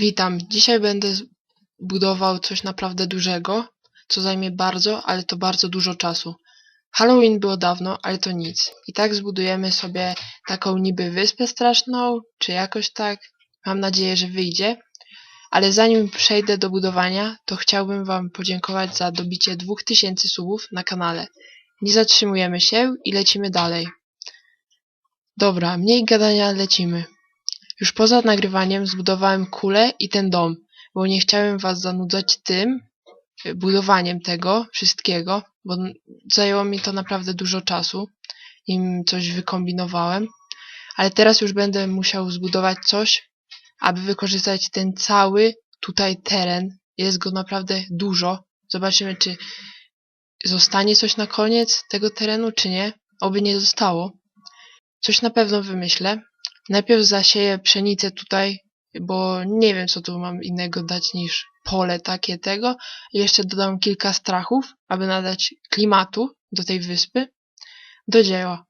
Witam. Dzisiaj będę budował coś naprawdę dużego, co zajmie bardzo, ale to bardzo dużo czasu. Halloween było dawno, ale to nic. I tak zbudujemy sobie taką niby wyspę straszną, czy jakoś tak. Mam nadzieję, że wyjdzie. Ale zanim przejdę do budowania, to chciałbym Wam podziękować za dobicie 2000 subów na kanale. Nie zatrzymujemy się i lecimy dalej. Dobra, mniej gadania, lecimy. Już poza nagrywaniem zbudowałem kulę i ten dom, bo nie chciałem was zanudzać tym, y, budowaniem tego wszystkiego, bo zajęło mi to naprawdę dużo czasu, im coś wykombinowałem. Ale teraz już będę musiał zbudować coś, aby wykorzystać ten cały tutaj teren. Jest go naprawdę dużo. Zobaczymy, czy zostanie coś na koniec tego terenu, czy nie. Oby nie zostało. Coś na pewno wymyślę. Najpierw zasieję pszenicę tutaj, bo nie wiem, co tu mam innego dać niż pole takie tego. Jeszcze dodam kilka strachów, aby nadać klimatu do tej wyspy. Do dzieła.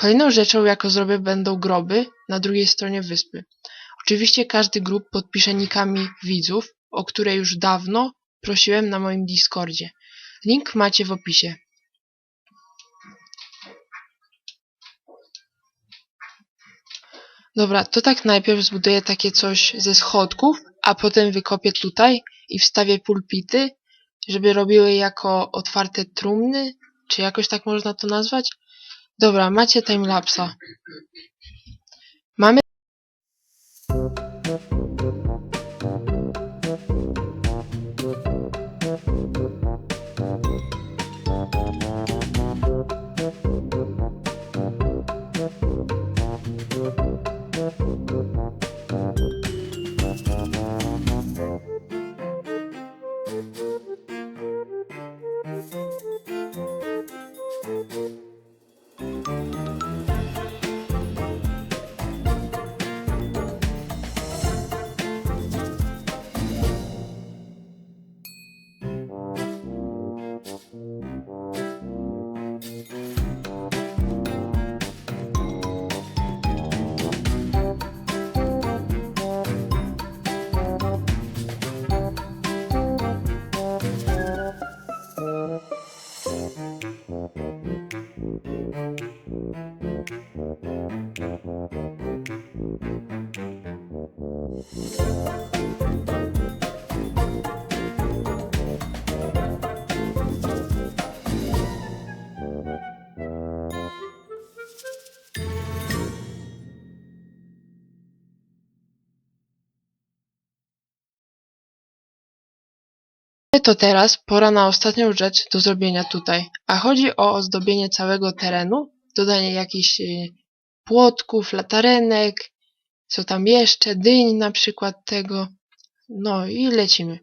Kolejną rzeczą, jaką zrobię, będą groby na drugiej stronie wyspy. Oczywiście każdy grób podpiszę nikami widzów, o które już dawno prosiłem na moim Discordzie. Link macie w opisie. Dobra, to tak najpierw zbuduję takie coś ze schodków, a potem wykopię tutaj i wstawię pulpity, żeby robiły jako otwarte trumny, czy jakoś tak można to nazwać. Dobra, macie timelapsa. Mamy to teraz pora na ostatnią rzecz do zrobienia tutaj. A chodzi o ozdobienie całego terenu, dodanie jakichś y, płotków, latarenek, co tam jeszcze, dyń na przykład tego. No i lecimy.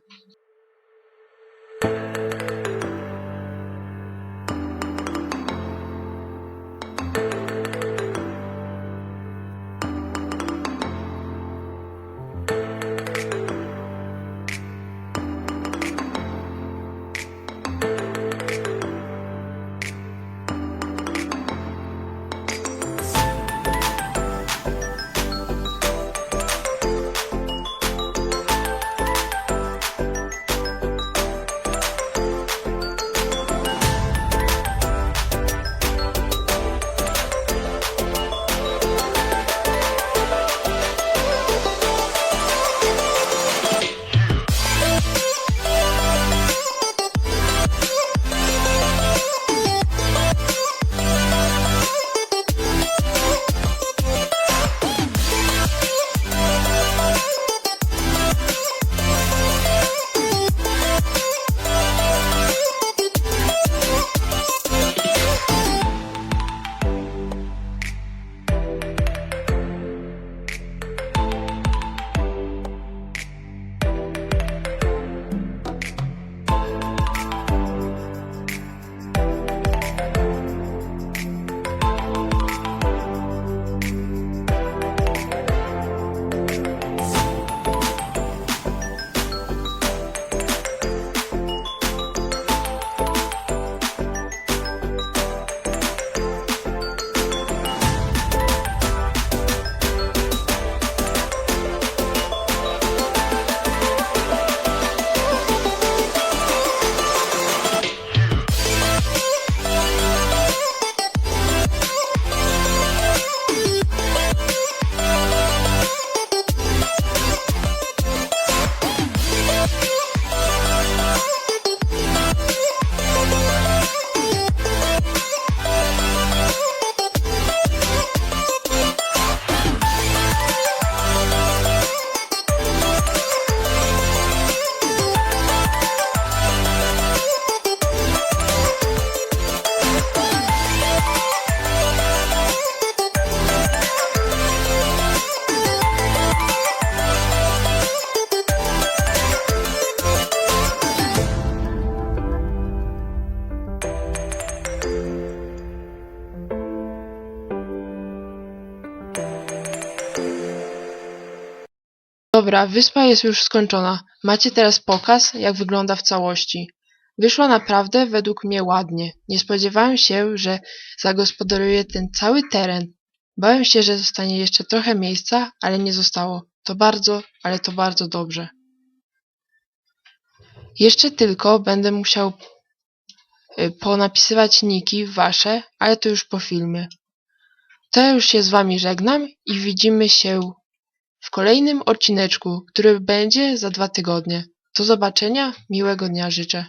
Dobra, wyspa jest już skończona. Macie teraz pokaz, jak wygląda w całości. Wyszło naprawdę według mnie ładnie. Nie spodziewałem się, że zagospodaruję ten cały teren. Bałem się, że zostanie jeszcze trochę miejsca, ale nie zostało. To bardzo, ale to bardzo dobrze. Jeszcze tylko będę musiał y, ponapisywać niki wasze, ale to już po filmie. To już się z wami żegnam i widzimy się w kolejnym odcineczku, który będzie za dwa tygodnie. Do zobaczenia, miłego dnia życzę.